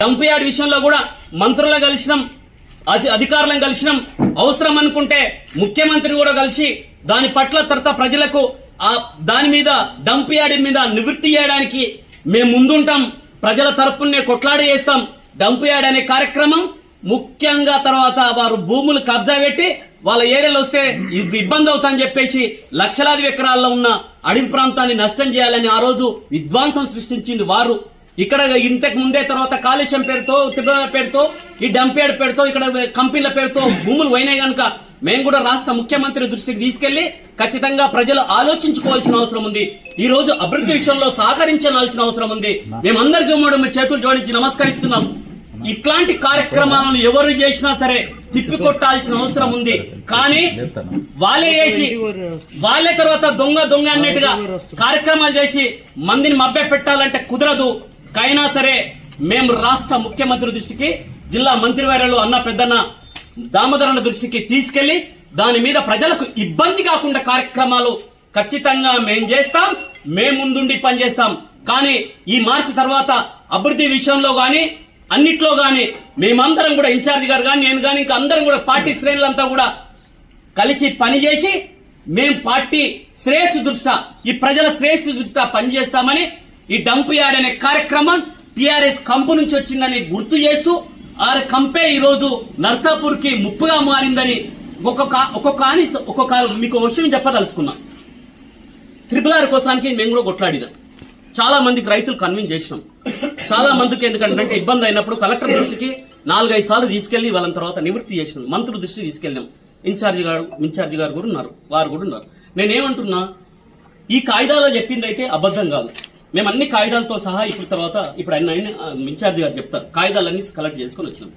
Dump yard విషయంలో కూడా మంత్రులను కలిసినాం అది అధికారులను కలిసినాం. అవసరం అనుకుంటే ముఖ్యమంత్రిని కూడా కలిసి దాని పట్ల తర్వాత ప్రజలకు ఆ దాని మీద డంపియార్డ్ మీద నివృత్తి చేయడానికి మేము ముందుంటాం. ప్రజల తరపునే కొట్లాడి చేస్తాం. డంపియార్డ్ అనే కార్యక్రమం ముఖ్యంగా తర్వాత వారు భూములు కబ్జా పెట్టి వాళ్ళ ఏరియాలో వస్తే ఇది ఇబ్బంది అవుతుందని చెప్పేసి లక్షలాది ఎకరాల్లో ఉన్న అడవి ప్రాంతాన్ని నష్టం చేయాలని ఆ రోజు విద్వాంసం సృష్టించింది వారు. ఇక్కడ ఇంతకు ముందే తర్వాత కాలుష్యం పేరుతో తిరుమల పేరుతో ఈ డంపేడ్ పేరుతో ఇక్కడ కంపెనీల పేరుతో భూములు పోయినాయి కనుక మేము కూడా రాష్ట్ర ముఖ్యమంత్రి దృష్టికి తీసుకెళ్ళి ఖచ్చితంగా ప్రజలు ఆలోచించుకోవాల్సిన అవసరం ఉంది. ఈ రోజు అభివృద్ధి విషయంలో సహకరించాల్సిన అవసరం ఉంది. మేమందరికీ మూడు మీ చేతులు జోడించి నమస్కరిస్తున్నాం. ఇట్లాంటి కార్యక్రమాలను ఎవరు చేసినా సరే తిప్పికొట్టాల్సిన అవసరం ఉంది. కానీ వాళ్ళే చేసి వాళ్ళే తర్వాత దొంగ దొంగ అన్నట్టుగా కార్యక్రమాలు చేసి మందిని మబ్బె పెట్టాలంటే కుదరదు. కైనా సరే మేము రాష్ట్ర ముఖ్యమంత్రి దృష్టికి జిల్లా మంత్రివర్యులు అన్న పెద్దన్న దామోదరన్న దృష్టికి తీసుకెళ్ళి దాని మీద ప్రజలకు ఇబ్బంది కాకుండా కార్యక్రమాలు ఖచ్చితంగా మేం చేస్తాం మేం ముందుండి పనిచేస్తాం. కానీ ఈ మార్చి తర్వాత అభివృద్ధి విషయంలో గాని అన్నిట్లో గాని మేమందరం కూడా ఇన్ఛార్జ్ గారు కానీ నేను కానీ ఇంకా అందరం కూడా పార్టీ శ్రేణులంతా కూడా కలిసి పనిచేసి మేం పార్టీ శ్రేయస్సు దృష్ట్యా ఈ ప్రజల శ్రేయస్సు దృష్ట్యా పనిచేస్తామని ఈ డంప్ యార్డ్ అనే కార్యక్రమం టిఆర్ఎస్ కంపు నుంచి వచ్చిందని గుర్తు చేస్తూ ఆ కంపే ఈ రోజు నర్సాపూర్కి ముప్పుగా మారిందని ఒక్కొక్క ఒక్కొక్క అని ఒక్కొక్క మీకు విషయం చెప్పదలుచుకున్నా. త్రిపుల్ ఆర్ కోసానికి మేము కూడా కొట్లాడినాం. చాలా మందికి రైతులు కన్విన్స్ చేసినాం. చాలా మందికి ఎందుకంటే ఇబ్బంది అయినప్పుడు కలెక్టర్ దృష్టికి నాలుగైదు సార్లు తీసుకెళ్ళి వాళ్ళ తర్వాత నివృత్తి చేసినాం. మంత్రుల దృష్టికి తీసుకెళ్ళాం. ఇన్ఛార్జి గారు ఇన్ఛార్జి గారు కూడా ఉన్నారు. వారు కూడా ఉన్నారు. నేనేమంటున్నా ఈ కాయిదాలో చెప్పింది అయితే అబద్ధం కాదు. మేము అన్ని కాగితాలతో సహా ఇప్పుడు తర్వాత ఇప్పుడు ఆయన ఆయన ఇన్ఛార్జి గారు చెప్తారు. కాగితాలన్నీ కలెక్ట్ చేసుకొని వచ్చినాం.